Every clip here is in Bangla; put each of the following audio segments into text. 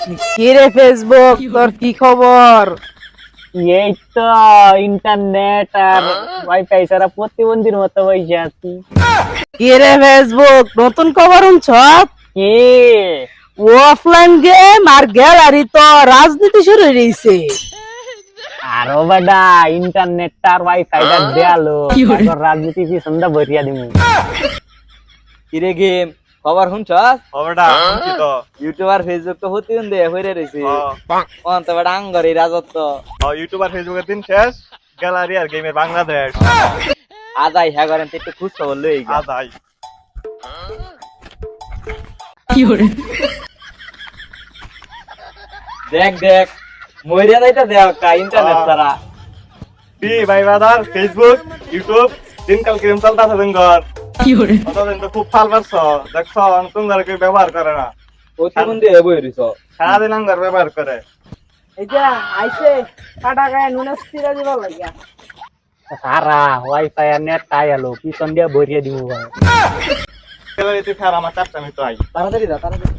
কি রে ফেসবুক তোর কি খবর? এই তো ইন্টারনেট আর ওয়াইফাই ছাড়া প্রতিবন্ধীর মতো বসে আছি। কি রে ফেসবুক নতুন খবর শুনছ কি? অফলাইন গেম আর গ্যালারি তো রাজনীতি শুরু হয়েছে আরও বেডা ইন্টারনেটটা আর ওয়াইফাইটা দেয়ালো। তারপর রাজনীতি পিছনটা ভরিয়া দিমু। কিরে গেম খবর শুনছস? খবরটা শুনছি তো। ইউটিউবার ফেসবুক তো হতে দে হইরে রইছে। হ্যাঁ। কোন তো বড় আঙ্গরি রাজত্ব। ও, ইউটিউব আর ফেসবুকের দিন শেষ গ্যালারি আর গেমের বাংলাদেশ। আজ আই হ্যাঁ করেন একটু খুশ খবর লই আজ আই দেখ দেখ মইরা যাইতা দেখ কা ইন্টারনেট ছাড়া। কি ভাই বাদার ফেসবুক ইউটিউব দিনকাল কিরম চলতেছে দিনঘর কতদিন তো খুব ফাল পারছ দেখছ তোমরা কেউ ব্যবহার করে না। সারাদিন আঙ্গার ব্যবহার করে। এই যে আইছে কাটা গায়ে নুনে স্থিরা দিবা লাগিয়া সারা ওয়াইফাই আর নেট তাই আলো পিছন দিয়ে ভরিয়া দিমু ভাই। গ্যালারিতে ফের আমার চারটা আমি তো আই তাড়াতাড়ি যা তাড়াতাড়ি।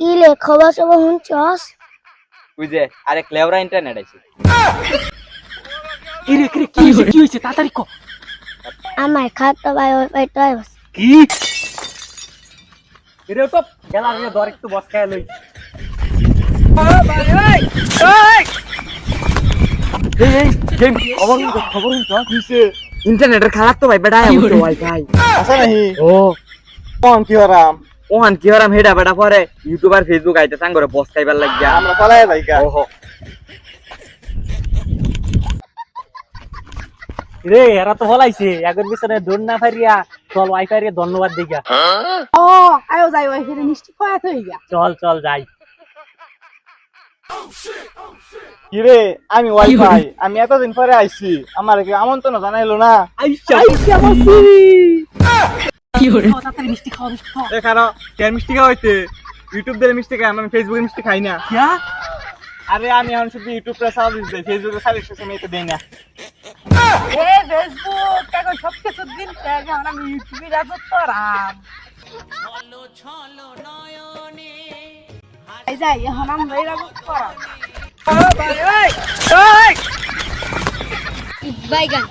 ইলে খবর সবর শুনছস? বুঝে আরে ক্লেভরা ইন্টারনেট আছে। কি রে কি রে, কি হইছে তাড়াতাড়ি ক আমার খাতা ভাই ওয়াইফাই তো আইবস কি রে তো গ্যালারি দর একটু ইন্টারনেটের খারাপ তো ভাই বেটা ওয়াইফাই আছে নাহি ও কোন কি হরাম ওহান কি হরাম হেডা বেটা পরে ইউটিউবার ফেসবুক আইতে সাঙ্গরে বস খাইবার লাগিয়া আমরা গা ওহো রে এরা তো হলাইছে। আগের পিছনে দৌড় না ফারিয়া চল ওয়াইফাই রে ধন্যবাদ দিগা। ও আয়ো যাই ওয়াইফাই মিষ্টি খাওয়া তো গিয়া চল চল যাই। কি রে আমি ওয়াইফাই আমি এতদিন পরে আইছি আমার কি আমন্ত্রণ জানাইলো না। এখানে কেন মিষ্টি খাওয়া হইতে ইউটিউব দিয়ে মিষ্টি খাই আমি ফেসবুকে মিষ্টি খাই না। আরে আমি এখন শুধু ইউটিউব রে সার্ভিস দেই ফেসবুকে সার্ভিস আমি এটা দেই না। এ ফেসবুক এখন সব কিছু দিন থেকে আমি ইউটিউবে রাজত্ব রাম এই যাই এখন আমরা এই রাজত্ব করাম বাইগান